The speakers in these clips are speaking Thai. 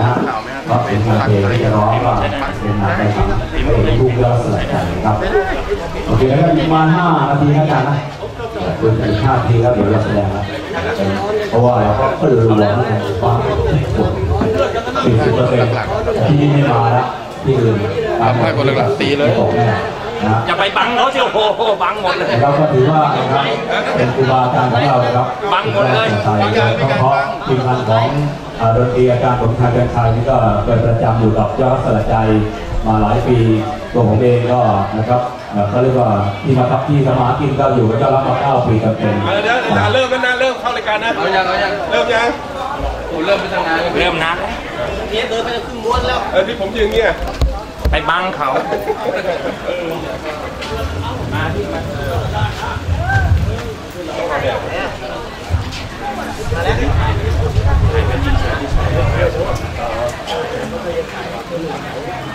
นะฮะก็เป็นงานเพลงที่จะร้องก็เป็นงานในฝันเพลงลูกยอดสลัดใจนะครับโอเคแล้วก็อีกประมาณห้านาทีนะอาจารย์นะคุณอีกห้านาทีครับเดี๋ยวเราแสดงนะเพราะว่าเราก็เพิ่งรู้ว่าฟังสี่สิบเปอร์เซ็นต์ที่นี่ไม่มาแล้วที่อื่นให้คนหลักๆตีเลยบอกแน่นะอย่าไปบังเขาสิโอ้โหบังหมดเลยเราก็ถือว่านะครับเป็นครูบาอาจารย์ของเรานะครับบังหมดเลยใส่เพราะทีมงานของอ่า ดนตรีอาจารย์ผมชายกันชัยนี่ก็เป็นประจำอยู่กับยอดสลัดใจมาหลายปีตัวผมเองก็นะครับเอ่อเขาเรียกว่าที่มาทับที่สมากินก็อยู่กับยอดรับมาเก้าปีเต็มเดี๋ยวอาจารย์เริ่มแล้วนะเริ่มเข้ารายการนะเอายังเอายังเริ่มยังโอ้เริ่มไปทำงานเริ่มนานแล้วเออที่ผมยืนเงี้ยไปบังเขาๆ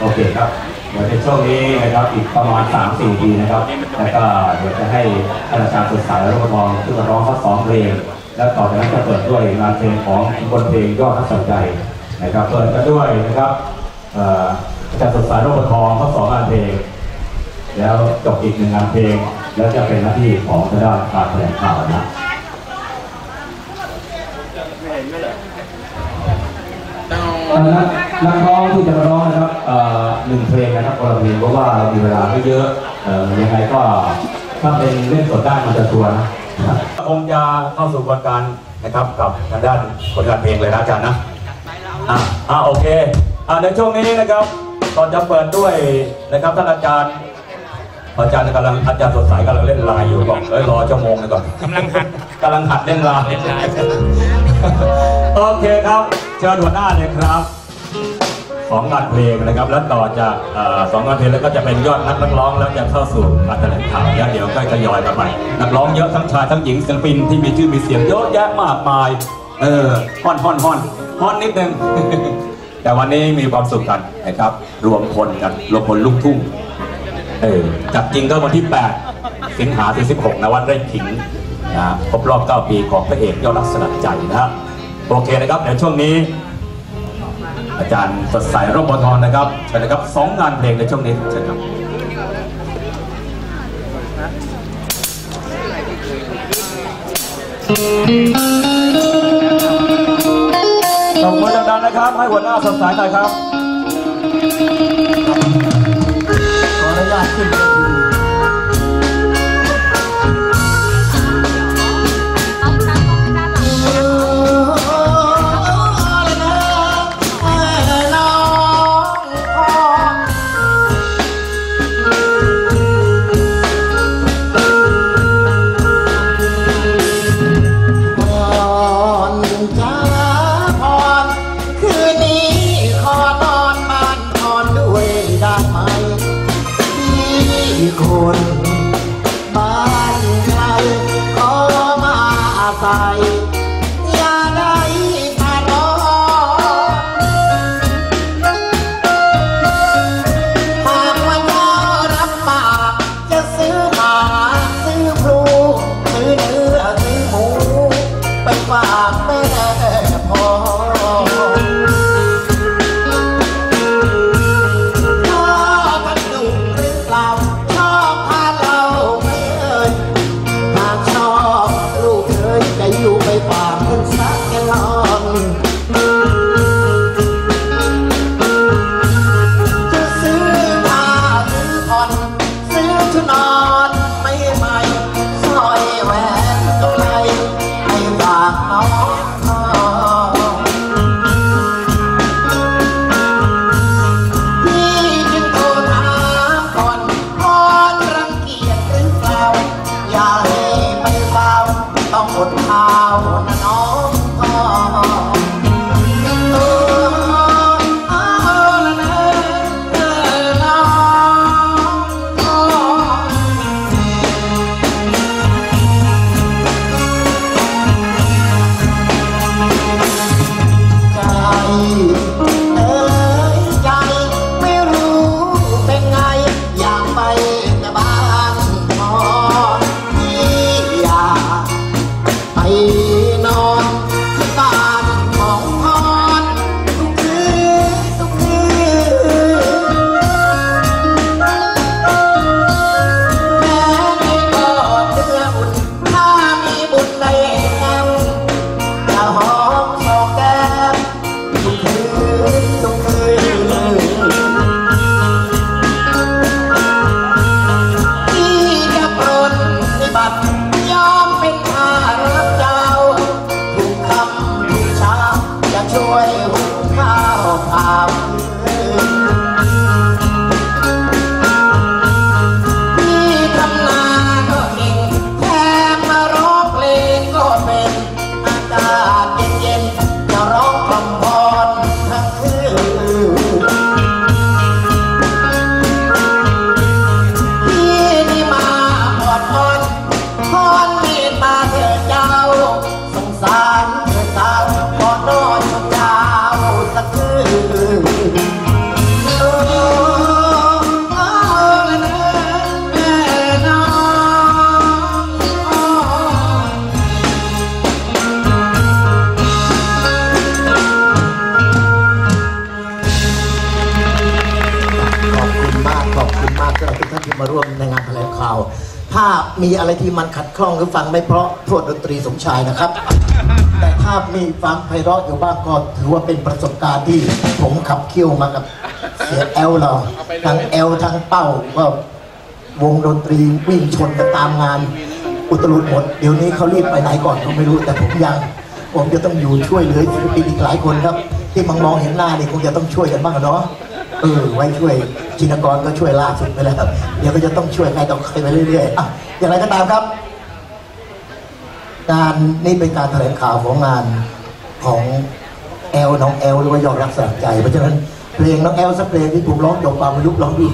โอเคครับเดี๋ยวใน ช่วงนี้นะครับอีกประมาณ3-4ปีนะครับแล้วก็เดี๋ยวจะให้อาจารย์สดใสและรบทองขึ้นมาร้องข้อสองเพลง แล้วต่อจากนั้นจะเปิดด้วยงานเพลงของบนเพลงยอดทัศนใจนะครับเปิดกันด้วยนะครับอาจารย์สดใสรบทองข้อสองงานเพลง แล้วจบอีกหนึ่งงานเพลง แล้วจะเป็นหน้าที่ของทางด้านการแถลงข่าวนะเอ่อ นักนักร้องที่จะมาร้องนะครับหนึ่งเพลงนะครับคนละเพลงเพราะว่าเรามีเวลาไม่เยอะยังไงก็ถ้าเป็นเล่นสดได้มันจะชัวร์นะคงจะเข้าสู่กระบวนการนะครับกับทางด้านผลงานเพลงเลยนะอาจารย์นะอะอะโอเคอะในช่วงนี้นะครับก่อนจะเปิดด้วยนะครับท่านอาจารย์ อาจารย์กำลังอาจารย์สดใสกำลังเล่นไลน์อยู่บอกเอ้ยรอชั่วโมงหนึงก่อนกำลังหัดกำลังหัดเล่นไลน์เล่นไลน์ โอเคครับ เชิญหัวหน้าเลยครับสองงานเพลงนะครับ แล้วต่อจากเอ่อสองงานเพลงแล้วก็จะเป็นยอดนักนักร้องแล้วจะเข้าสู่การแถลงข่าวแล้วเดี๋ยวก็ทยอยมาใหม่นักร้องเยอะทั้งชายทั้งหญิงศิลปินที่มีชื่อมีเสียงเยอะแยะมากมาย เออฮ้อนฮ้อนฮ้อนฮ้อนนิดนึง แต่วันนี้มีความสุขกันนะครับ รวมพลกันรวมพลลูกทุ่ง เออจัดจริงก็วันที่ 8 สิงหาถึง 16 นะวัดไร่ขิงนะครบรอบ 9 ปีของพระเอกยอดรักสลักใจนะฮะโอเคนะครับเดี๋ยวช่วงนี้ อาจารย์สดใสร่มบทรนะครับเชิญนะครับสองงานเพลงในช่วงนี้เชิญครับตบมือดังๆนะครับ ให้หัวหน้าสดใสหน่อยครับ ข Bye. lot ขอบคุณมาร่านที่มาร่วมในงานแถลงข่าว ถ้ามีอะไรที่มันขัดข้องหรือฟังไม่เพราะโทษดนตรีสมชายนะครับ แต่ถ้ามีฟังไพเราะอยู่บ้างก็ถือว่าเป็นประสบการณ์ที่ผมขับเคี่ยวมากับเสียงแอลเราทั้งแอลทั้งเป้าก็วงดนตรีวิ่งชนกันตามงาน อุตลุดหมด เดี๋ยวนี้เขารีบไปไหนก่อนก็ไม่รู้แต่ผมยัง ผมจะต้องอยู่ช่วยเหลือศิลปินอีกหลายคนครับ ที่มองมองเห็นหน้านี่คงจะต้องช่วยกันบ้างเนาะ เออไว้ช่วยจินกรก็ช่วยล่าสุดไปแล้วเดี๋ยวก็จะต้องช่วยใครต่อใครไปเรื่อยๆอะอย่างไรก็ตามครับงานนี่เป็นการแถลงข่าวของงานของแอลน้องแอลหรือว่ายอดรักสลักใจ เพราะฉะนั้นเพลงน้องแอลสักเพลงที่ผมร้องจบความไม่รู้ร้องดู